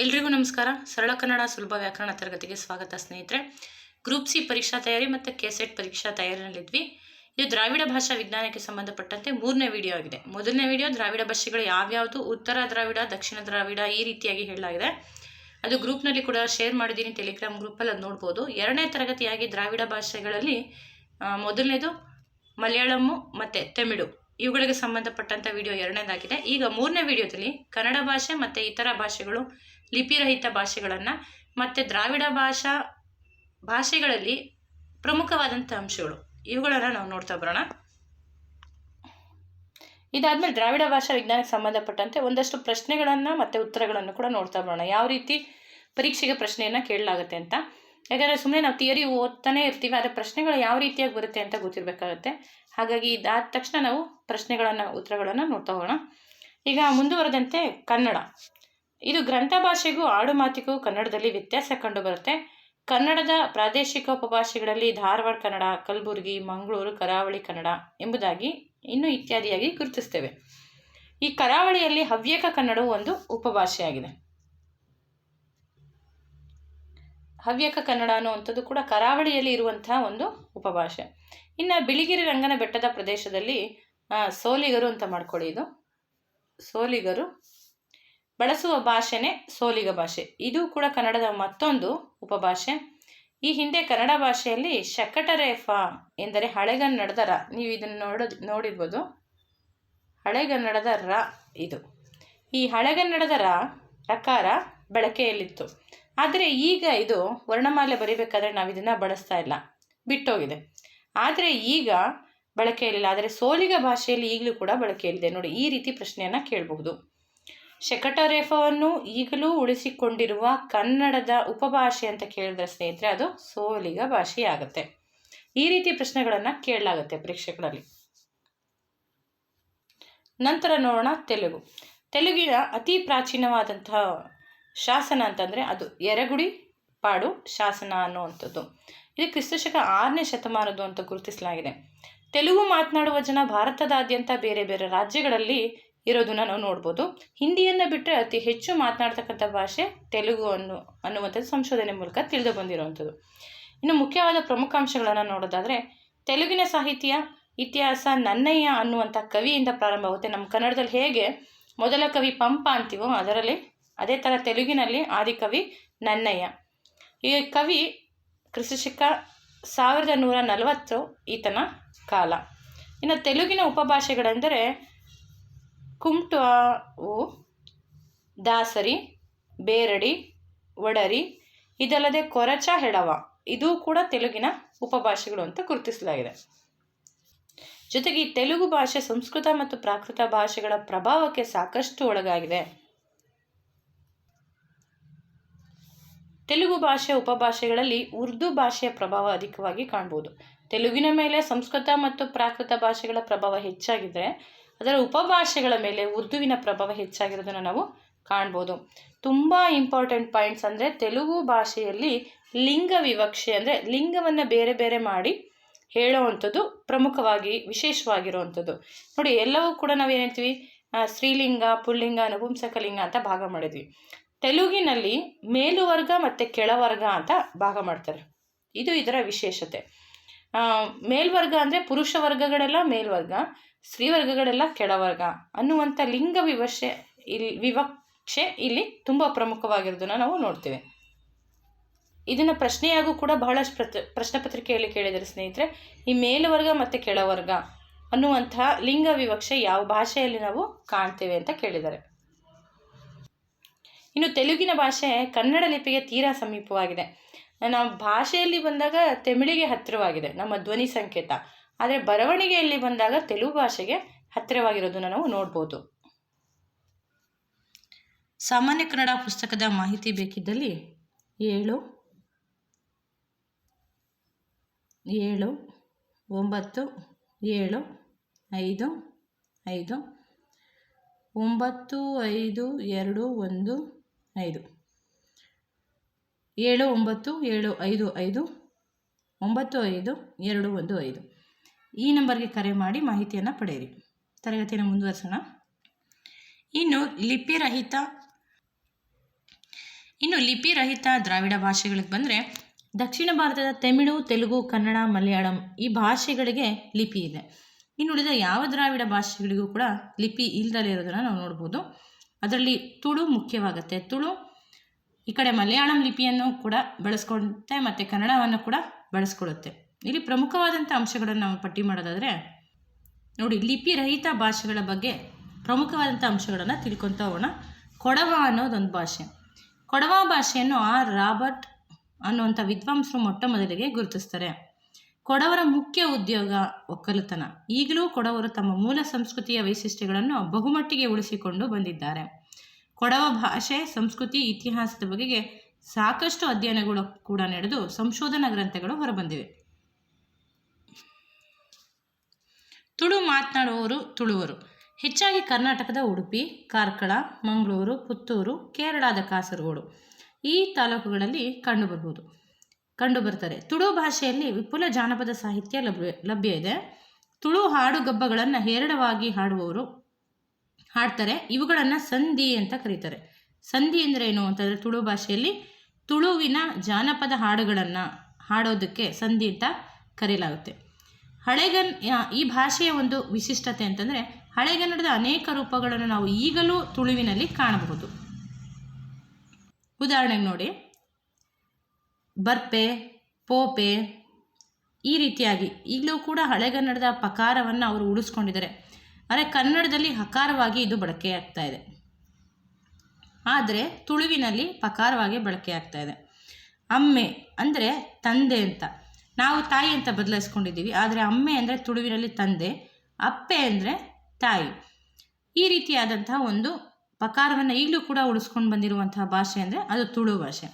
ಎಲ್ರಿಗೂ ನಮಸ್ಕಾರ. ಸರಳ ಕನ್ನಡ ಸುಲಭ ವ್ಯಾಕರಣ ತರಗತಿಗೆ ಸ್ವಾಗತ ಸ್ನೇಹಿತರೆ. ಗ್ರೂಪ್ ಸಿ ಪರೀಕ್ಷಾ ತಯಾರಿ ಮತ್ತು ಕೆಸೆಟ್ ಪರೀಕ್ಷಾ ತಯಾರಿನಲ್ಲಿದ್ವಿ. ಇದು ದ್ರಾವಿಡ ಭಾಷಾ ವಿಜ್ಞಾನಕ್ಕೆ ಸಂಬಂಧಪಟ್ಟಂತೆ ಮೂರನೇ ವಿಡಿಯೋ ಆಗಿದೆ. ಮೊದಲನೇ ವಿಡಿಯೋ ದ್ರಾವಿಡ ಭಾಷೆಗಳು ಯಾವ್ಯಾವುದು? ಉತ್ತರ ದ್ರಾವಿಡ, ದಕ್ಷಿಣ ದ್ರಾವಿಡ ಈ ರೀತಿಯಾಗಿ ಹೇಳಲಾಗಿದೆ. ಅದು ಗ್ರೂಪ್ನಲ್ಲಿ ಕೂಡ ಶೇರ್ ಮಾಡಿದ್ದೀನಿ. ಟೆಲಿಗ್ರಾಮ್ ಗ್ರೂಪಲ್ಲಿ ಅದು ನೋಡ್ಬೋದು. ಎರಡನೇ ತರಗತಿಯಾಗಿ ದ್ರಾವಿಡ ಭಾಷೆಗಳಲ್ಲಿ ಮೊದಲನೇದು ಮಲಯಾಳಮ್ಮು ಮತ್ತು ತಮಿಳು. ಇವುಗಳಿಗೆ ಸಂಬಂಧಪಟ್ಟಂಥ ವಿಡಿಯೋ ಎರಡನೇದಾಗಿದೆ. ಈಗ ಮೂರನೇ ವಿಡಿಯೋದಲ್ಲಿ ಕನ್ನಡ ಭಾಷೆ ಮತ್ತು ಇತರ ಭಾಷೆಗಳು ಲಿಪಿರಹಿತ ಭಾಷೆಗಳನ್ನು ಮತ್ತು ದ್ರಾವಿಡ ಭಾಷಾ ಭಾಷೆಗಳಲ್ಲಿ ಪ್ರಮುಖವಾದಂಥ ಅಂಶಗಳು. ಇವುಗಳನ್ನು ನಾವು ನೋಡ್ತಾ ಬರೋಣ. ಇದಾದ್ಮೇಲೆ ದ್ರಾವಿಡ ಭಾಷಾ ವಿಜ್ಞಾನಕ್ಕೆ ಸಂಬಂಧಪಟ್ಟಂತೆ ಒಂದಷ್ಟು ಪ್ರಶ್ನೆಗಳನ್ನು ಮತ್ತು ಉತ್ತರಗಳನ್ನು ಕೂಡ ನೋಡ್ತಾ ಬರೋಣ. ಯಾವ ರೀತಿ ಪರೀಕ್ಷೆಗೆ ಪ್ರಶ್ನೆಯನ್ನು ಕೇಳಲಾಗುತ್ತೆ ಅಂತ. ಯಾಕಂದರೆ ಸುಮ್ಮನೆ ನಾವು ಥಿಯರಿ ಓದ್ತಾನೆ ಇರ್ತೀವಿ, ಆದರೆ ಪ್ರಶ್ನೆಗಳು ಯಾವ ರೀತಿಯಾಗಿ ಬರುತ್ತೆ ಅಂತ ಗೊತ್ತಿರಬೇಕಾಗುತ್ತೆ. ಹಾಗಾಗಿ ಇದಾದ ತಕ್ಷಣ ನಾವು ಪ್ರಶ್ನೆಗಳನ್ನು, ಉತ್ತರಗಳನ್ನು ನೋಡ್ತಾ ಹೋಗೋಣ. ಈಗ ಮುಂದುವರೆದಂತೆ ಕನ್ನಡ. ಇದು ಗ್ರಂಥ ಭಾಷೆಗೂ ಆಡು ಮಾತಿಗೂ ಕನ್ನಡದಲ್ಲಿ ವ್ಯತ್ಯಾಸ ಕಂಡುಬರುತ್ತೆ ಕನ್ನಡದ ಪ್ರಾದೇಶಿಕ ಉಪಭಾಷೆಗಳಲ್ಲಿ ಧಾರವಾಡ ಕನ್ನಡ, ಕಲಬುರಗಿ, ಮಂಗಳೂರು, ಕರಾವಳಿ ಕನ್ನಡ ಎಂಬುದಾಗಿ ಇನ್ನೂ ಇತ್ಯಾದಿಯಾಗಿ ಗುರುತಿಸ್ತೇವೆ. ಈ ಕರಾವಳಿಯಲ್ಲಿ ಹವ್ಯಕ ಕನ್ನಡವು ಒಂದು ಉಪಭಾಷೆಯಾಗಿದೆ. ಹವ್ಯಕ ಕನ್ನಡ ಅನ್ನುವಂಥದ್ದು ಕೂಡ ಕರಾವಳಿಯಲ್ಲಿ ಇರುವಂತಹ ಒಂದು ಉಪಭಾಷೆ. ಇನ್ನು ಬಿಳಿಗಿರಿ ರಂಗನ ಬೆಟ್ಟದ ಪ್ರದೇಶದಲ್ಲಿ ಸೋಲಿಗರು ಅಂತ ಮಾಡ್ಕೊಳ್ಳಿ ಇದು. ಸೋಲಿಗರು ಬಳಸುವ ಭಾಷೆನೇ ಸೋಲಿಗ ಭಾಷೆ. ಇದು ಕೂಡ ಕನ್ನಡದ ಮತ್ತೊಂದು ಉಪಭಾಷೆ. ಈ ಹಿಂದೆ ಕನ್ನಡ ಭಾಷೆಯಲ್ಲಿ ಶಕಟರೇಫ ಎಂದರೆ ಹಳೆಗನ್ನಡದ ರ. ನೀವು ಇದನ್ನು ನೋಡೋದು ನೋಡಿರ್ಬೋದು. ಹಳೆಗನ್ನಡದ ರ ಇದು. ಈ ಹಳೆಗನ್ನಡದ ರ ರಕಾರ ಬಳಕೆಯಲ್ಲಿತ್ತು. ಆದರೆ ಈಗ ಇದು ವರ್ಣಮಾಲೆ ಬರಿಬೇಕಾದ್ರೆ ನಾವು ಇದನ್ನು ಬಳಸ್ತಾ ಇಲ್ಲ. ಬಿಟ್ಟೋಗಿದೆ. ಆದರೆ ಈಗ ಬಳಕೆಯಲ್ಲಿಲ್ಲ ಆದರೆ ಸೋಲಿಗ ಭಾಷೆಯಲ್ಲಿ ಈಗಲೂ ಕೂಡ ಬಳಕೆಯಲ್ಲಿದೆ ನೋಡಿ, ಈ ರೀತಿ ಪ್ರಶ್ನೆಯನ್ನು ಕೇಳಬಹುದು. ಶಕಟರೇಫವನ್ನು ಈಗಲೂ ಉಳಿಸಿಕೊಂಡಿರುವ ಕನ್ನಡದ ಉಪಭಾಷೆ ಅಂತ ಕೇಳಿದ್ರೆ ಸ್ನೇಹಿತರೆ, ಅದು ಸೋಲಿಗ ಭಾಷೆಯಾಗುತ್ತೆ ಈ ರೀತಿ ಪ್ರಶ್ನೆಗಳನ್ನು ಕೇಳಲಾಗುತ್ತೆ ಪರೀಕ್ಷೆಗಳಲ್ಲಿ ನಂತರ ನೋಡೋಣ ತೆಲುಗು. ತೆಲುಗಿನ ಅತಿ ಪ್ರಾಚೀನವಾದಂತಹ ಶಾಸನ ಅಂತಂದರೆ ಅದು ಎರಗುಡಿ ಪಾಡು ಶಾಸನ ಅನ್ನುವಂಥದ್ದು. ಇದು ಕ್ರಿಸ್ತಶಕ ಆರನೇ ಶತಮಾನದ್ದು ಅಂತ ಗುರುತಿಸಲಾಗಿದೆ. ತೆಲುಗು ಮಾತನಾಡುವ ಜನ ಭಾರತದಾದ್ಯಂತ ಬೇರೆ ಬೇರೆ ರಾಜ್ಯಗಳಲ್ಲಿ ಇರೋದನ್ನ ನಾವು ನೋಡ್ಬೋದು. ಹಿಂದಿಯನ್ನು ಬಿಟ್ಟರೆ ಅತಿ ಹೆಚ್ಚು ಮಾತನಾಡ್ತಕ್ಕಂಥ ಭಾಷೆ ತೆಲುಗು ಅನ್ನು, ಅನ್ನುವಂಥದ್ದು ಸಂಶೋಧನೆ ಮೂಲಕ ತಿಳಿದು ಬಂದಿರುವಂಥದ್ದು. ಇನ್ನು ಮುಖ್ಯವಾದ ಪ್ರಮುಖ ಅಂಶಗಳನ್ನು ನೋಡೋದಾದರೆ, ತೆಲುಗಿನ ಸಾಹಿತ್ಯ, ಇತಿಹಾಸ, ನನ್ನಯ್ಯ ಅನ್ನುವಂಥ ಕವಿಯಿಂದ ಪ್ರಾರಂಭವಾಗುತ್ತೆ. ನಮ್ಮ ಕನ್ನಡದಲ್ಲಿ ಹೇಗೆ, ಮೊದಲ ಕವಿ ಪಂಪ ಅಂತೀವೋ ಅದರಲ್ಲಿ ಅದೇ ಥರ ತೆಲುಗಿನಲ್ಲಿ ಆದಿಕವಿ ನನ್ನಯ್ಯ. ಈ ಕವಿ ಕ್ರಿಸ್ತಶಕ ಸಾವಿರದ ನೂರ ನಲವತ್ತು ಈತನ ಕಾಲ. ಇನ್ನು ತೆಲುಗಿನ ಉಪಭಾಷೆಗಳೆಂದರೆ ಕುಮಟವು ದಾಸರಿ, ಬೇರಡಿ, ಒಡರಿ, ಇದಲ್ಲದೆ ಕೊರಚ ಹೆಡವ. ಇದು ಕೂಡ ತೆಲುಗಿನ ಉಪಭಾಷೆಗಳು ಅಂತ ಗುರುತಿಸಲಾಗಿದೆ. ಜೊತೆಗೆ ತೆಲುಗು ಭಾಷೆ ಸಂಸ್ಕೃತ ಮತ್ತು ಪ್ರಾಕೃತ ಭಾಷೆಗಳ ಪ್ರಭಾವಕ್ಕೆ ಸಾಕಷ್ಟು ಒಳಗಾಗಿದೆ. ತೆಲುಗು ಭಾಷೆಯ ಉಪಭಾಷೆಗಳಲ್ಲಿ ಉರ್ದು ಭಾಷೆಯ ಪ್ರಭಾವ ಅಧಿಕವಾಗಿ ಕಾಣ್ಬೋದು. ತೆಲುಗಿನ ಮೇಲೆ ಸಂಸ್ಕೃತ ಮತ್ತು ಪ್ರಾಕೃತ ಭಾಷೆಗಳ ಪ್ರಭಾವ ಹೆಚ್ಚಾಗಿದ್ದರೆ ಅದರ ಉಪಭಾಷೆಗಳ ಮೇಲೆ ಉರ್ದುವಿನ ಪ್ರಭಾವ ಹೆಚ್ಚಾಗಿರೋದನ್ನು ನಾವು ಕಾಣ್ಬೋದು. ತುಂಬ ಇಂಪಾರ್ಟೆಂಟ್ ಪಾಯಿಂಟ್ಸ್ ಅಂದರೆ ತೆಲುಗು ಭಾಷೆಯಲ್ಲಿ ಲಿಂಗ ವಿವಕ್ಷೆ ಅಂದರೆ ಲಿಂಗವನ್ನು ಬೇರೆ ಬೇರೆ ಮಾಡಿ ಹೇಳೋವಂಥದ್ದು ಪ್ರಮುಖವಾಗಿ, ವಿಶೇಷವಾಗಿರುವಂಥದ್ದು. ನೋಡಿ ಎಲ್ಲವೂ ಕೂಡ ನಾವು ಏನಂತೀವಿ ಸ್ತ್ರೀಲಿಂಗ, ಪುಲ್ಲಿಂಗ, ನಪುಂಸಕಲಿಂಗ ಅಂತ ಭಾಗ ಮಾಡಿದ್ವಿ. ತೆಲುಗಿನಲ್ಲಿ ಮೇಲುವರ್ಗ ಮತ್ತು ಕೆಳವರ್ಗ ಅಂತ ಭಾಗ ಮಾಡ್ತಾರೆ. ಇದು ಇದರ ವಿಶೇಷತೆ. ಮೇಲ್ವರ್ಗ ಅಂದರೆ ಪುರುಷ ವರ್ಗಗಳೆಲ್ಲ ಮೇಲ್ವರ್ಗ ಸ್ತ್ರೀವರ್ಗಗಳೆಲ್ಲ ಕೆಳವರ್ಗ ಅನ್ನುವಂಥ ಲಿಂಗ ವಿವಕ್ಷೆ ಇಲ್ಲಿ ವಿವಕ್ಷೆ ಇಲ್ಲಿ ತುಂಬ ಪ್ರಮುಖವಾಗಿರೋದನ್ನು ನಾವು ನೋಡ್ತೇವೆ. ಇದನ್ನು ಪ್ರಶ್ನೆಯಾಗೂ ಕೂಡ ಬಹಳಷ್ಟು ಪ್ರತ್, ಪ್ರಶ್ನೆ ಪತ್ರಿಕೆಯಲ್ಲಿ ಕೇಳಿದರೆ ಸ್ನೇಹಿತರೆ, ಈ ಮೇಲುವರ್ಗ ಮತ್ತು ಕೆಳವರ್ಗ ಅನ್ನುವಂತಹ ಲಿಂಗ ವಿವಕ್ಷೆ ಯಾವ ಭಾಷೆಯಲ್ಲಿ ನಾವು ಕಾಣ್ತೇವೆ ಅಂತ ಕೇಳಿದ್ದಾರೆ. ಇನ್ನು ತೆಲುಗಿನ ಭಾಷೆ ಕನ್ನಡ ಲಿಪಿಗೆ ತೀರಾ ಸಮೀಪವಾಗಿದೆ. ನಾವು ಭಾಷೆಯಲ್ಲಿ ಬಂದಾಗ ತಮಿಳಿಗೆ ಹತ್ತಿರವಾಗಿದೆ, ನಮ್ಮ ಧ್ವನಿ ಸಂಕೇತ. ಆದರೆ ಬರವಣಿಗೆಯಲ್ಲಿ ಬಂದಾಗ ತೆಲುಗು ಭಾಷೆಗೆ ಹತ್ತಿರವಾಗಿರೋದನ್ನು ನಾವು ನೋಡ್ಬೋದು. ಸಾಮಾನ್ಯ ಕನ್ನಡ ಪುಸ್ತಕದ ಮಾಹಿತಿ ಬೇಕಿದ್ದಲ್ಲಿ ಏಳು ಏಳು, ಒಂಬತ್ತು, ಏಳು, ಐದು ಐದು, ಒಂಬತ್ತು, ಐದು, ಎರಡು, ಒಂದು ಐದು. ಏಳು ಒಂಬತ್ತು, ಏಳು ಐದು ಐದು, ಒಂಬತ್ತು ಐದು, ಎರಡು ಒಂದು ಐದು. ಈ ನಂಬರ್ಗೆ ಕರೆ ಮಾಡಿ ಮಾಹಿತಿಯನ್ನು ಪಡೆಯಿರಿ. ತರಗತಿಯನ್ನು ಮುಂದುವರಿಸೋಣ. ಇನ್ನು ಲಿಪಿರಹಿತ, ಇನ್ನು ಲಿಪಿ ರಹಿತ ದ್ರಾವಿಡ ಭಾಷೆಗಳಿಗೆ ಬಂದರೆ ದಕ್ಷಿಣ ಭಾರತದ ತಮಿಳು, ತೆಲುಗು, ಕನ್ನಡ, ಮಲಯಾಳಂ ಈ ಭಾಷೆಗಳಿಗೆ ಲಿಪಿ ಇದೆ. ಇನ್ನುಳಿದ ಯಾವ ದ್ರಾವಿಡ ಭಾಷೆಗಳಿಗೂ ಕೂಡ ಲಿಪಿ ಇಲ್ದಲೇ ಇರೋದನ್ನು ನಾವು ನೋಡ್ಬೋದು. ಅದರಲ್ಲಿ ತುಳು ಮುಖ್ಯವಾಗುತ್ತೆ. ತುಳು ಈ ಕಡೆ ಮಲಯಾಳಂ ಲಿಪಿಯನ್ನು ಕೂಡ ಬಳಸ್ಕೊಳುತ್ತೆ ಮತ್ತು ಕನ್ನಡವನ್ನು ಕೂಡ ಬಳಸ್ಕೊಳ್ಳುತ್ತೆ. ಇಲ್ಲಿ ಪ್ರಮುಖವಾದಂಥ ಅಂಶಗಳನ್ನು ನಾವು ಪಟ್ಟಿ ಮಾಡೋದಾದರೆ ನೋಡಿ ಲಿಪಿ ರಹಿತ ಭಾಷೆಗಳ ಬಗ್ಗೆ ಪ್ರಮುಖವಾದಂಥ ಅಂಶಗಳನ್ನು ತಿಳ್ಕೊತಾ ಹೋಗೋಣ. ಕೊಡವ ಅನ್ನೋದೊಂದು ಭಾಷೆ. ಕೊಡವ ಭಾಷೆಯನ್ನು ಆರ್ ರಾಬರ್ಟ್ ಅನ್ನುವಂಥ ವಿದ್ವಾಂಸರು ಮೊಟ್ಟ ಮೊದಲಿಗೆ ಗುರುತಿಸ್ತಾರೆ. ಕೊಡವರ ಮುಖ್ಯ ಉದ್ಯೋಗ ಒಕ್ಕಲುತನ. ಈಗಲೂ ಕೊಡವರು ತಮ್ಮ ಮೂಲ ಸಂಸ್ಕೃತಿಯ ವೈಶಿಷ್ಟ್ಯಗಳನ್ನು ಬಹುಮಟ್ಟಿಗೆ ಉಳಿಸಿಕೊಂಡು ಬಂದಿದ್ದಾರೆ. ಕೊಡವ ಭಾಷೆ, ಸಂಸ್ಕೃತಿ, ಇತಿಹಾಸದ ಬಗೆಗೆ ಸಾಕಷ್ಟು ಅಧ್ಯಯನಗಳು ಕೂಡ ನಡೆದು ಸಂಶೋಧನಾ ಗ್ರಂಥಗಳು ಹೊರಬಂದಿವೆ. ತುಳು ಮಾತನಾಡುವವರು ತುಳುವರು. ಹೆಚ್ಚಾಗಿ ಕರ್ನಾಟಕದ ಉಡುಪಿ, ಕಾರ್ಕಳ, ಮಂಗಳೂರು, ಪುತ್ತೂರು, ಕೇರಳದ ಕಾಸರಗೋಡು ಈ ತಾಲೂಕುಗಳಲ್ಲಿ ಕಂಡುಬರ್ಬೋದು ಕಂಡುಬರ್ತಾರೆ ತುಳು ಭಾಷೆಯಲ್ಲಿ ವಿಪುಲ ಜಾನಪದ ಸಾಹಿತ್ಯ ಲಭ್ಯ ಲಭ್ಯ ಇದೆ. ತುಳು ಹಾಡುಗಬ್ಬಗಳನ್ನು ಹೇರಳವಾಗಿ ಹಾಡುವವರು ಹಾಡ್ತಾರೆ. ಇವುಗಳನ್ನು ಸಂಧಿ ಅಂತ ಕರೀತಾರೆ. ಸಂಧಿ ಅಂದರೆ ಏನು ಅಂತಂದರೆ ತುಳು ಭಾಷೆಯಲ್ಲಿ ತುಳುವಿನ ಜಾನಪದ ಹಾಡುಗಳನ್ನು ಹಾಡೋದಕ್ಕೆ ಸಂಧಿ ಅಂತ ಕರೆಯಲಾಗುತ್ತೆ. ಹಳೆಗನ್ ಈ ಭಾಷೆಯ ಒಂದು ವಿಶಿಷ್ಟತೆ ಅಂತಂದರೆ ಹಳೆಗನ್ನಡದ ಅನೇಕ ರೂಪಗಳನ್ನು ನಾವು ಈಗಲೂ ತುಳುವಿನಲ್ಲಿ ಕಾಣಬಹುದು. ಉದಾಹರಣೆಗೆ ನೋಡಿ. ಬರ್ಪೆ, ಪೋಪೆ ಈ ರೀತಿಯಾಗಿ ಈಗಲೂ ಕೂಡ ಹಳೆಗನ್ನಡದ ಪಕಾರವನ್ನು ಅವರು ಉಳಿಸ್ಕೊಂಡಿದ್ದಾರೆ. ಆದರೆ ಕನ್ನಡದಲ್ಲಿ ಹಕಾರವಾಗಿ ಇದು ಬಳಕೆಯಾಗ್ತಾ ಇದೆ. ಆದರೆ ತುಳುವಿನಲ್ಲಿ ಪಕಾರವಾಗಿ ಬಳಕೆಯಾಗ್ತಾ ಇದೆ. ಅಮ್ಮೆ ಅಂದರೆ ತಂದೆ ಅಂತ. ನಾವು ತಾಯಿ ಅಂತ ಬದಲಾಯಿಸ್ಕೊಂಡಿದ್ದೀವಿ. ಆದರೆ ಅಮ್ಮೆ ಅಂದರೆ ತುಳುವಿನಲ್ಲಿ ತಂದೆ, ಅಪ್ಪೆ ಅಂದರೆ ತಾಯಿ. ಈ ರೀತಿಯಾದಂತಹ ಒಂದು ಪಕಾರವನ್ನು ಈಗಲೂ ಕೂಡ ಉಳಿಸ್ಕೊಂಡು ಬಂದಿರುವಂತಹ ಭಾಷೆ ಅಂದರೆ ಅದು ತುಳು ಭಾಷೆ.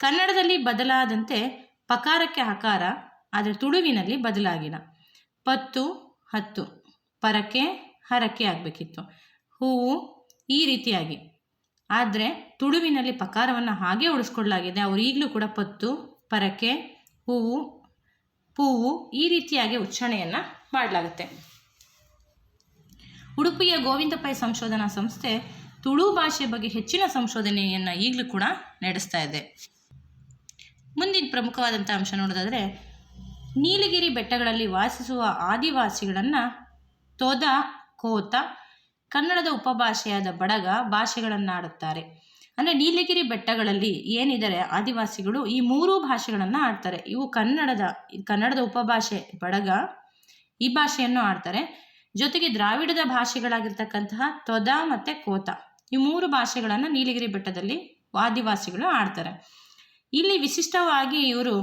ಕನ್ನಡದಲ್ಲಿ ಬದಲಾದಂತೆ ಪಕಾರಕ್ಕೆ ಹಕಾರ ಆದರೆ ತುಳುವಿನಲ್ಲಿ ಬದಲಾಗಿಲ್ಲ. ಪತ್ತು, ಹತ್ತು. ಪರಕೆ, ಹರಕೆ ಆಗಬೇಕಿತ್ತು. ಹೂವು ಈ ರೀತಿಯಾಗಿ. ಆದರೆ ತುಳುವಿನಲ್ಲಿ ಪಕಾರವನ್ನು ಹಾಗೆ ಉಳಿಸ್ಕೊಳ್ಳಲಾಗಿದೆ. ಅವರು ಈಗಲೂ ಕೂಡ ಪತ್ತು, ಪರಕೆ, ಹೂವು, ಪೂವು ಈ ರೀತಿಯಾಗಿ ಉಚ್ಚಾರಣೆಯನ್ನು ಮಾಡಲಾಗುತ್ತೆ. ಉಡುಪಿಯ ಗೋವಿಂದ ಪೈ ಸಂಶೋಧನಾ ಸಂಸ್ಥೆ ತುಳು ಭಾಷೆ ಬಗ್ಗೆ ಹೆಚ್ಚಿನ ಸಂಶೋಧನೆಯನ್ನು ಈಗಲೂ ಕೂಡ ನಡೆಸ್ತಾ ಇದೆ. ಮುಂದಿನ ಪ್ರಮುಖವಾದಂಥ ಅಂಶ ನೋಡೋದಾದರೆ, ನೀಲಗಿರಿ ಬೆಟ್ಟಗಳಲ್ಲಿ ವಾಸಿಸುವ ಆದಿವಾಸಿಗಳನ್ನು ತೋದ, ಕೋತ, ಕನ್ನಡದ ಉಪಭಾಷೆಯಾದ ಬಡಗ ಭಾಷೆಗಳನ್ನಾಡುತ್ತಾರೆ. ಅಂದರೆ ನೀಲಗಿರಿ ಬೆಟ್ಟಗಳಲ್ಲಿ ಏನಿದ್ದಾರೆ ಆದಿವಾಸಿಗಳು, ಈ ಮೂರೂ ಭಾಷೆಗಳನ್ನು ಆಡ್ತಾರೆ. ಇವು ಕನ್ನಡದ ಕನ್ನಡದ ಉಪಭಾಷೆ ಬಡಗ ಈ ಭಾಷೆಯನ್ನು ಆಡ್ತಾರೆ. ಜೊತೆಗೆ ದ್ರಾವಿಡದ ಭಾಷೆಗಳಾಗಿರ್ತಕ್ಕಂತಹ ತೊದ ಮತ್ತು ಕೋತ ಈ ಮೂರು ಭಾಷೆಗಳನ್ನು ನೀಲಗಿರಿ ಬೆಟ್ಟದಲ್ಲಿ ಆದಿವಾಸಿಗಳು ಆಡ್ತಾರೆ. ಇಲ್ಲಿ ವಿಶಿಷ್ಟವಾಗಿ ಇವರು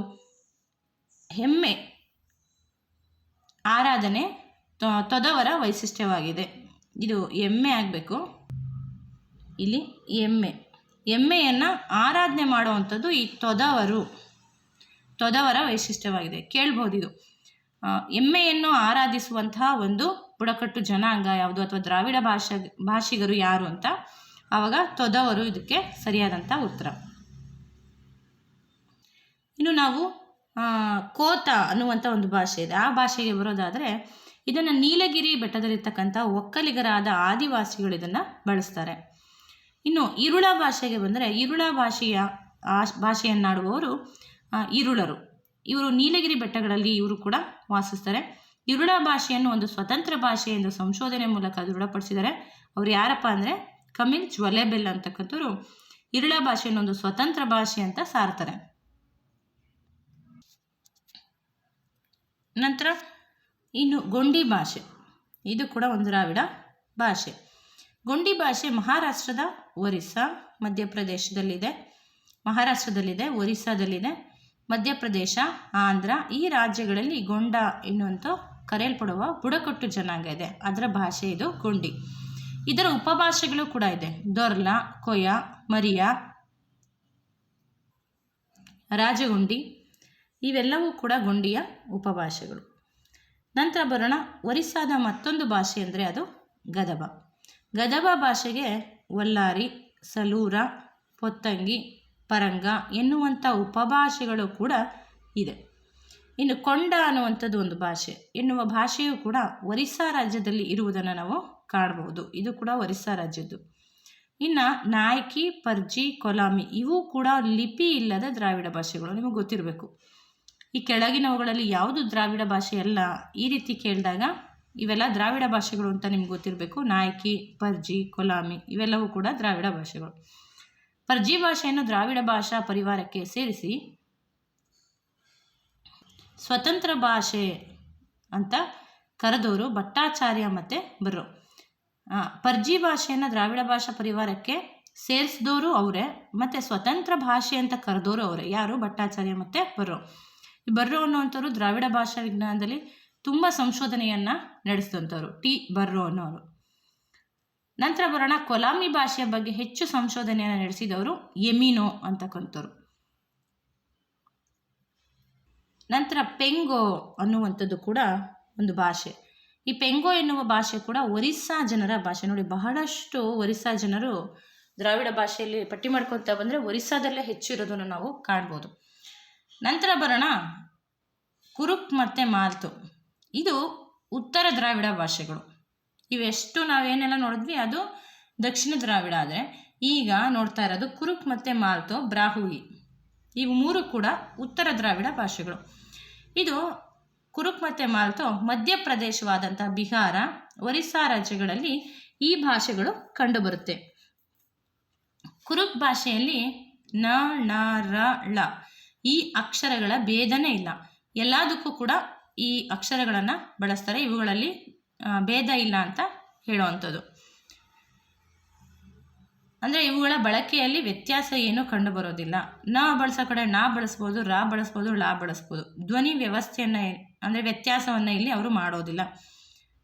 ಹೆಮ್ಮೆ, ಆರಾಧನೆ ತೊದವರ ವೈಶಿಷ್ಟ್ಯವಾಗಿದೆ. ಇದು ಎಮ್ಮೆ ಆಗಬೇಕು. ಇಲ್ಲಿ ಎಮ್ಮೆ ಎಮ್ಮೆಯನ್ನು ಆರಾಧನೆ ಮಾಡುವಂಥದ್ದು ಈ ತೊದವರು, ತೊದವರ ವೈಶಿಷ್ಟ್ಯವಾಗಿದೆ. ಕೇಳ್ಬೋದು ಇದು. ಎಮ್ಮೆಯನ್ನು ಆರಾಧಿಸುವಂತಹ ಒಂದು ಬುಡಕಟ್ಟು ಜನಾಂಗ ಯಾವುದು ಅಥವಾ ದ್ರಾವಿಡ ಭಾಷೆ, ಭಾಷಿಗರು ಯಾರು ಅಂತ ಆವಾಗ ತೊದವರು ಇದಕ್ಕೆ ಸರಿಯಾದಂಥ ಉತ್ತರ. ಇನ್ನು ನಾವು ಕೋತ ಅನ್ನುವಂಥ ಒಂದು ಭಾಷೆ ಇದೆ. ಆ ಭಾಷೆಗೆ ಬರೋದಾದರೆ, ಇದನ್ನು ನೀಲಗಿರಿ ಬೆಟ್ಟದಲ್ಲಿರ್ತಕ್ಕಂಥ ಒಕ್ಕಲಿಗರಾದ ಆದಿವಾಸಿಗಳು ಇದನ್ನು ಬಳಸ್ತಾರೆ. ಇನ್ನು ಇರುಳ ಭಾಷೆಗೆ ಬಂದರೆ, ಇರುಳ ಭಾಷೆಯ, ಆ ಭಾಷೆಯನ್ನಾಡುವವರು ಇರುಳರು. ಇವರು ನೀಲಗಿರಿ ಬೆಟ್ಟಗಳಲ್ಲಿ ಇವರು ಕೂಡ ವಾಸಿಸ್ತಾರೆ. ಇರುಳ ಭಾಷೆಯನ್ನು ಒಂದು ಸ್ವತಂತ್ರ ಭಾಷೆ ಎಂದು ಸಂಶೋಧನೆ ಮೂಲಕ ದೃಢಪಡಿಸಿದ್ದಾರೆ ಅವರು ಯಾರಪ್ಪ ಅಂದರೆ ಕಮಿಲ್ ಜ್ವಲೆಬೆಲ್ ಅಂತಕ್ಕಂಥವ್ರು ಇರುಳ ಭಾಷೆಯನ್ನು ಒಂದು ಸ್ವತಂತ್ರ ಭಾಷೆ ಅಂತ ಸಾರ್ತಾರೆ. ನಂತರ ಇನ್ನು ಗೊಂಡಿ ಭಾಷೆ. ಇದು ಕೂಡ ಒಂದು ದ್ರಾವಿಡ ಭಾಷೆ. ಗೊಂಡಿ ಭಾಷೆ ಮಹಾರಾಷ್ಟ್ರದ ಒರಿಸ್ಸಾ, ಮಧ್ಯಪ್ರದೇಶದಲ್ಲಿದೆ. ಮಹಾರಾಷ್ಟ್ರದಲ್ಲಿದೆ, ಒರಿಸ್ಸಾದಲ್ಲಿದೆ, ಮಧ್ಯಪ್ರದೇಶ, ಆಂಧ್ರ. ಈ ರಾಜ್ಯಗಳಲ್ಲಿ ಗೊಂಡ ಎನ್ನುವಂಥ ಕರೆಯಲ್ಪಡುವ ಬುಡಕಟ್ಟು ಜನಾಂಗ ಇದೆ. ಅದರ ಭಾಷೆ ಇದು ಗೊಂಡಿ. ಇದರ ಉಪಭಾಷೆಗಳು ಕೂಡ ಇದೆ. ದೊರ್ಲಾ, ಕೊಯ, ಮರಿಯಾ, ರಾಜಗೊಂಡಿ ಇವೆಲ್ಲವೂ ಕೂಡ ಗೊಂಡಿಯ ಉಪಭಾಷೆಗಳು. ನಂತರ ಬರೋಣ, ಒರಿಸ್ಸಾದ ಮತ್ತೊಂದು ಭಾಷೆ ಅಂದರೆ ಅದು ಗದಬ. ಗದಬ ಭಾಷೆಗೆ ಒಲ್ಲಾರಿ, ಸಲೂರ, ಪೊತ್ತಂಗಿ, ಪರಂಗ ಎನ್ನುವಂಥ ಉಪಭಾಷೆಗಳು ಕೂಡ ಇದೆ. ಇನ್ನು ಕೊಂಡ ಅನ್ನುವಂಥದ್ದು ಒಂದು ಭಾಷೆ. ಎನ್ನುವ ಭಾಷೆಯು ಕೂಡ ಒರಿಸ್ಸಾ ರಾಜ್ಯದಲ್ಲಿ ಇರುವುದನ್ನು ನಾವು ಕಾಣಬಹುದು ಇದು ಕೂಡ ಒರಿಸ್ಸಾ ರಾಜ್ಯದ್ದು. ಇನ್ನು ನಾಯ್ಕಿ, ಪರ್ಜಿ, ಕೊಲಾಮಿ ಇವು ಕೂಡ ಲಿಪಿ ಇಲ್ಲದ ದ್ರಾವಿಡ ಭಾಷೆಗಳು. ನಿಮಗೆ ಗೊತ್ತಿರಬೇಕು. ಈ ಕೆಳಗಿನವುಗಳಲ್ಲಿ ಯಾವುದು ದ್ರಾವಿಡ ಭಾಷೆ ಅಲ್ಲ, ಈ ರೀತಿ ಕೇಳಿದಾಗ ಇವೆಲ್ಲ ದ್ರಾವಿಡ ಭಾಷೆಗಳು ಅಂತ ನಿಮ್ಗೆ ಗೊತ್ತಿರಬೇಕು. ನಾಯಕಿ, ಪರ್ಜಿ, ಕೊಲಾಮಿ ಇವೆಲ್ಲವೂ ಕೂಡ ದ್ರಾವಿಡ ಭಾಷೆಗಳು. ಪರ್ಜಿ ಭಾಷೆಯನ್ನು ದ್ರಾವಿಡ ಭಾಷಾ ಪರಿವಾರಕ್ಕೆ ಸೇರಿಸಿ ಸ್ವತಂತ್ರ ಭಾಷೆ ಅಂತ ಕರೆದವರು ಭಟ್ಟಾಚಾರ್ಯ ಮತ್ತು ಬರ್ರೋ. ಪರ್ಜಿ ಭಾಷೆಯನ್ನು ದ್ರಾವಿಡ ಭಾಷಾ ಪರಿವಾರಕ್ಕೆ ಸೇರಿಸಿದವರು ಅವರೇ, ಮತ್ತು ಸ್ವತಂತ್ರ ಭಾಷೆ ಅಂತ ಕರೆದವರು ಅವರೇ. ಯಾರು? ಭಟ್ಟಾಚಾರ್ಯ ಮತ್ತು ಬರ್ರೋ. ಬರ್ರೋ ಅನ್ನೋವಂಥವ್ರು ದ್ರಾವಿಡ ಭಾಷಾ ವಿಜ್ಞಾನದಲ್ಲಿ ತುಂಬ ಸಂಶೋಧನೆಯನ್ನು ನಡೆಸಿದಂಥವ್ರು ಟಿ ಬರ್ರೋ ಅನ್ನೋರು. ನಂತರ ಬರೋಣ, ಕೊಲಾಮಿ ಭಾಷೆಯ ಬಗ್ಗೆ ಹೆಚ್ಚು ಸಂಶೋಧನೆಯನ್ನು ನಡೆಸಿದವರು ಎಮಿನೋ ಅಂತಕ್ಕಂಥವ್ರು ನಂತರ ಪೆಂಗೋ ಅನ್ನುವಂಥದ್ದು ಕೂಡ ಒಂದು ಭಾಷೆ. ಈ ಪೆಂಗೋ ಎನ್ನುವ ಭಾಷೆ ಕೂಡ ಒರಿಸ್ಸಾ ಜನರ ಭಾಷೆ. ನೋಡಿ, ಬಹಳಷ್ಟು ಒರಿಸ್ಸಾ ಜನರು ದ್ರಾವಿಡ ಭಾಷೆಯಲ್ಲಿ ಪಟ್ಟಿ ಮಾಡ್ಕೊತಾ ಬಂದರೆ ಒರಿಸ್ಸಾದಲ್ಲೇ ಹೆಚ್ಚು ಇರೋದನ್ನು ನಾವು ಕಾಣ್ಬೋದು. ನಂತರ ಬರೋಣ. ಕುರುಕ್ ಮತ್ತು ಮಾಲ್ತು. ಇದು ಉತ್ತರ ದ್ರಾವಿಡ ಭಾಷೆಗಳು. ಇವೆಷ್ಟು ನಾವೇನೆಲ್ಲ ನೋಡಿದ್ವಿ, ಅದು ದಕ್ಷಿಣ ದ್ರಾವಿಡ ಆದರೆ. ಈಗ ನೋಡ್ತಾ ಇರೋದು ಕುರುಕ್ ಮತ್ತು ಮಾಲ್ತು ಬ್ರಾಹುಯಿ ಇವು ಮೂರು ಕೂಡ ಉತ್ತರ ದ್ರಾವಿಡ ಭಾಷೆಗಳು. ಇದು ಕುರುಕ್ ಮತ್ತು ಮಾಲ್ತು, ಮಧ್ಯಪ್ರದೇಶವಾದಂಥ ಬಿಹಾರ, ಒರಿಸ್ಸಾ ರಾಜ್ಯಗಳಲ್ಲಿ ಈ ಭಾಷೆಗಳು ಕಂಡುಬರುತ್ತೆ. ಕುರುಕ್ ಭಾಷೆಯಲ್ಲಿ ನ, ಣ, ರ, ಳ. ಈ ಅಕ್ಷರಗಳ ಭೇದನೇ ಇಲ್ಲ. ಎಲ್ಲದಕ್ಕೂ ಕೂಡ ಈ ಅಕ್ಷರಗಳನ್ನು ಬಳಸ್ತಾರೆ. ಇವುಗಳಲ್ಲಿ ಭೇದ ಇಲ್ಲ ಅಂತ ಹೇಳುವಂಥದ್ದು. ಅಂದರೆ ಇವುಗಳ ಬಳಕೆಯಲ್ಲಿ ವ್ಯತ್ಯಾಸ ಏನೂ ಕಂಡುಬರೋದಿಲ್ಲ. ನ ಬಳಸೋ ಕಡೆ ನಾ ಬಳಸ್ಬೋದು, ರಾ ಬಳಸ್ಬೋದು ಲಾ ಬಳಸ್ಬೋದು. ಧ್ವನಿ ವ್ಯವಸ್ಥೆಯನ್ನು ಅಂದರೆ ವ್ಯತ್ಯಾಸವನ್ನು ಇಲ್ಲಿ ಅವರು ಮಾಡೋದಿಲ್ಲ.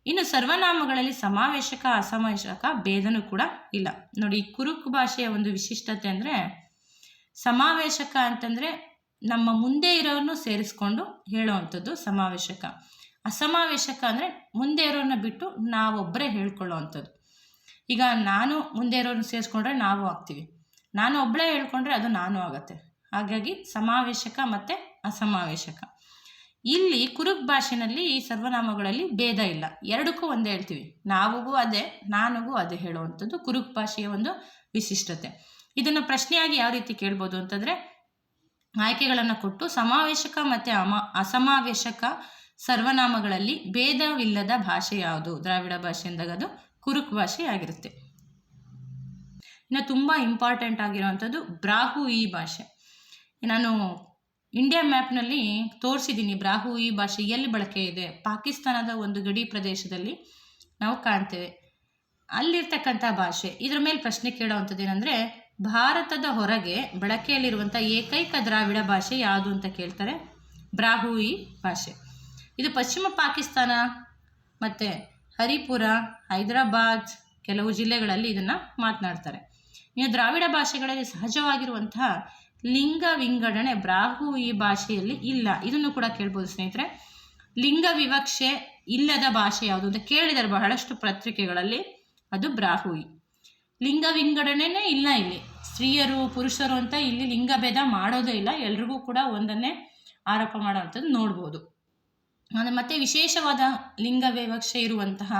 ಇನ್ನು ಸರ್ವನಾಮಗಳಲ್ಲಿ ಸಮಾವೇಶಕ, ಅಸಮಾವೇಶಕ ಭೇದನೂ ಕೂಡ ಇಲ್ಲ. ನೋಡಿ ಕುರುಕ್ ಭಾಷೆಯ ಒಂದು ವಿಶಿಷ್ಟತೆ ಅಂದರೆ ಸಮಾವೇಶಕ ಅಂತಂದರೆ ನಮ್ಮ ಮುಂದೆ ಇರೋರನ್ನು ಸೇರಿಸ್ಕೊಂಡು ಹೇಳೋವಂಥದ್ದು ಸಮಾವೇಶಕ. ಅಸಮಾವೇಶಕ ಅಂದರೆ ಮುಂದೆ ಇರೋರನ್ನ ಬಿಟ್ಟು ನಾವೊಬ್ಬರೇ ಹೇಳ್ಕೊಳ್ಳೋ ಅಂಥದ್ದು ಈಗ ನಾನು ಮುಂದೆ ಇರೋರನ್ನ ಸೇರಿಸ್ಕೊಂಡ್ರೆ ನಾವು ಆಗ್ತೀವಿ. ನಾನು ಒಬ್ಬಳೇ ಹೇಳ್ಕೊಂಡ್ರೆ ಅದು ನಾನು ಆಗತ್ತೆ. ಹಾಗಾಗಿ ಸಮಾವೇಶಕ ಮತ್ತು ಅಸಮಾವೇಶಕ. ಇಲ್ಲಿ ಕುರುಕ್ ಭಾಷೆನಲ್ಲಿ ಈ ಸರ್ವನಾಮಗಳಲ್ಲಿ ಭೇದ ಇಲ್ಲ. ಎರಡಕ್ಕೂ ಒಂದೇ ಹೇಳ್ತೀವಿ. ನಾವಿಗೂ ಅದೇ, ನಾನಿಗೂ ಅದೇ ಹೇಳುವಂಥದ್ದು ಕುರುಕ್ ಭಾಷೆಯ ಒಂದು ವಿಶಿಷ್ಟತೆ. ಇದನ್ನು ಪ್ರಶ್ನೆಯಾಗಿ ಯಾವ ರೀತಿ ಕೇಳ್ಬೋದು ಅಂತಂದರೆ ಆಯ್ಕೆಗಳನ್ನು ಕೊಟ್ಟು ಸಮಾವೇಶಕ ಮತ್ತು ಅಮ, ಅಸಮಾವೇಶಕ ಸರ್ವನಾಮಗಳಲ್ಲಿ ಭೇದವಿಲ್ಲದ ಭಾಷೆ ಯಾವುದು? ದ್ರಾವಿಡ ಭಾಷೆ ಅಂದಾಗ ಅದು ಕುರುಕ್ ಭಾಷೆ ಆಗಿರುತ್ತೆ. ಇನ್ನು ತುಂಬ ಇಂಪಾರ್ಟೆಂಟ್ ಆಗಿರುವಂಥದ್ದು ಬ್ರಾಹು ಈ ಭಾಷೆ. ನಾನು ಇಂಡಿಯಾ ಮ್ಯಾಪ್ನಲ್ಲಿ ತೋರಿಸಿದ್ದೀನಿ ಬ್ರಾಹು ಈ ಭಾಷೆ ಎಲ್ಲಿ ಬಳಕೆ ಇದೆ? ಪಾಕಿಸ್ತಾನದ ಒಂದು ಗಡಿ ಪ್ರದೇಶದಲ್ಲಿ ನಾವು ಕಾಣ್ತೇವೆ. ಅಲ್ಲಿರ್ತಕ್ಕಂಥ ಭಾಷೆ. ಇದ್ರ ಮೇಲೆ ಪ್ರಶ್ನೆ ಕೇಳೋವಂಥದ್ದು ಏನಂದರೆ ಭಾರತದ ಹೊರಗೆ ಬಳಕೆಯಲ್ಲಿರುವಂಥ ಏಕೈಕ ದ್ರಾವಿಡ ಭಾಷೆ ಯಾವುದು ಅಂತ ಕೇಳ್ತಾರೆ? ಬ್ರಾಹುಯಿ ಭಾಷೆ. ಇದು ಪಶ್ಚಿಮ ಪಾಕಿಸ್ತಾನ, ಮತ್ತು ಹರಿಪುರ, ಹೈದರಾಬಾದ್ ಕೆಲವು ಜಿಲ್ಲೆಗಳಲ್ಲಿ ಇದನ್ನು ಮಾತನಾಡ್ತಾರೆ. ಇನ್ನು ದ್ರಾವಿಡ ಭಾಷೆಗಳಲ್ಲಿ ಸಹಜವಾಗಿರುವಂತಹ ಲಿಂಗ ವಿಂಗಡಣೆ ಬ್ರಾಹು ಈ ಭಾಷೆಯಲ್ಲಿ ಇಲ್ಲ. ಇದನ್ನು ಕೂಡ ಕೇಳ್ಬೋದು ಸ್ನೇಹಿತರೆ. ಲಿಂಗ ವಿವಕ್ಷೆ ಇಲ್ಲದ ಭಾಷೆ ಯಾವುದು ಅಂತ ಕೇಳಿದರೆ ಬಹಳಷ್ಟು ಪತ್ರಿಕೆಗಳಲ್ಲಿ ಅದು ಬ್ರಾಹುಯಿ ಲಿಂಗ ವಿಂಗಡಣೆನೇ ಇಲ್ಲ ಇಲ್ಲಿ. ಸ್ತ್ರೀಯರು, ಪುರುಷರು ಅಂತ ಇಲ್ಲಿ ಲಿಂಗಭೇದ ಮಾಡೋದೇ ಇಲ್ಲ. ಎಲ್ರಿಗೂ ಕೂಡ ಒಂದನ್ನೇ ಆರೋಪ ಮಾಡುವಂಥದ್ದು ನೋಡ್ಬೋದು. ಮತ್ತೆ ವಿಶೇಷವಾದ ಲಿಂಗ ವಿವಕ್ಷೆ ಇರುವಂತಹ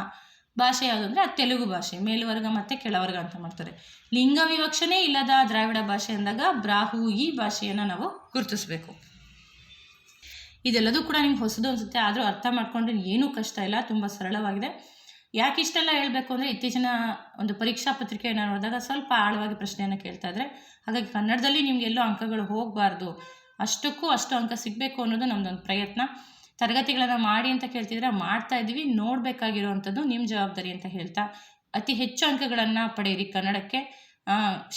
ಭಾಷೆ ಯಾವುದು ಅಂದರೆ ಅದು ತೆಲುಗು ಭಾಷೆ. ಮೇಲುವರ್ಗ ಮತ್ತು ಕೆಳವರ್ಗ ಅಂತ ಮಾಡ್ತಾರೆ. ಲಿಂಗ ವಿವಕ್ಷನೇ ಇಲ್ಲದ ದ್ರಾವಿಡ ಭಾಷೆ ಅಂದಾಗ ಬ್ರಾಹು ಈ ಭಾಷೆಯನ್ನು ನಾವು ಗುರುತಿಸಬೇಕು. ಇದೆಲ್ಲದೂ ಕೂಡ ನಿಮ್ಗೆ ಹೊಸದು ಅನಿಸುತ್ತೆ. ಆದರೂ ಅರ್ಥ ಮಾಡ್ಕೊಂಡ್ರೆ ಏನೂ ಕಷ್ಟ ಇಲ್ಲ. ತುಂಬ ಸರಳವಾಗಿದೆ. ಯಾಕೆ ಇಷ್ಟೆಲ್ಲ ಹೇಳಬೇಕು ಅಂದರೆ ಇತ್ತೀಚಿನ ಒಂದು ಪರೀಕ್ಷಾ ಪತ್ರಿಕೆಯನ್ನು ನೋಡಿದಾಗ ಸ್ವಲ್ಪ ಆಳವಾಗಿ ಪ್ರಶ್ನೆಯನ್ನು ಕೇಳ್ತಾ ಇದ್ದರೆ ಹಾಗಾಗಿ ಕನ್ನಡದಲ್ಲಿ ನಿಮ್ಗೆ ಎಲ್ಲೋ ಅಂಕಗಳು ಹೋಗಬಾರ್ದು, ಅಷ್ಟಕ್ಕೂ ಅಷ್ಟು ಅಂಕ ಸಿಗಬೇಕು ಅನ್ನೋದು ನಮ್ಮದೊಂದು ಪ್ರಯತ್ನ. ತರಗತಿಗಳನ್ನು ಮಾಡಿ ಅಂತ ಕೇಳ್ತಿದ್ರೆ ಮಾಡ್ತಾ ಇದ್ದೀವಿ, ನೋಡಬೇಕಾಗಿರುವಂಥದ್ದು ನಿಮ್ಮ ಜವಾಬ್ದಾರಿ ಅಂತ ಹೇಳ್ತಾ. ಅತಿ ಹೆಚ್ಚು ಅಂಕಗಳನ್ನು ಪಡೆಯಿರಿ ಕನ್ನಡಕ್ಕೆ.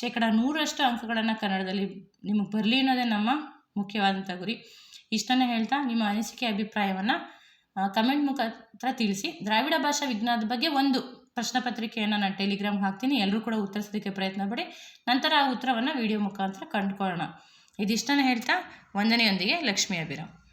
ಶೇಕಡ ನೂರಷ್ಟು ಅಂಕಗಳನ್ನು ಕನ್ನಡದಲ್ಲಿ ನಿಮಗೆ ಬರಲಿ ಅನ್ನೋದೇ ನಮ್ಮ ಮುಖ್ಯವಾದಂಥ ಗುರಿ. ಇಷ್ಟನ್ನು ಹೇಳ್ತಾ ನಿಮ್ಮ ಅನಿಸಿಕೆ ಅಭಿಪ್ರಾಯವನ್ನು ಕಮೆಂಟ್ ಮುಖಾಂತರ ತಿಳಿಸಿ. ದ್ರಾವಿಡ ಭಾಷಾ ವಿಜ್ಞಾನದ ಬಗ್ಗೆ ಒಂದು ಪ್ರಶ್ನೆ ಪತ್ರಿಕೆಯನ್ನು ನಾನು ಟೆಲಿಗ್ರಾಮ್ ಹಾಕ್ತೀನಿ. ಎಲ್ಲರೂ ಕೂಡ ಉತ್ತರಿಸೋದಕ್ಕೆ ಪ್ರಯತ್ನ ಪಡಿ. ನಂತರ ಆ ಉತ್ತರವನ್ನು ವಿಡಿಯೋ ಮುಖಾಂತರ ಕಂಡುಕೊಳ್ಳೋಣ. ಇದಿಷ್ಟನ್ನು ಹೇಳ್ತಾ ವಂದನೆಯೊಂದಿಗೆ ಲಕ್ಷ್ಮೀ ಅಭಿರಾಮ್.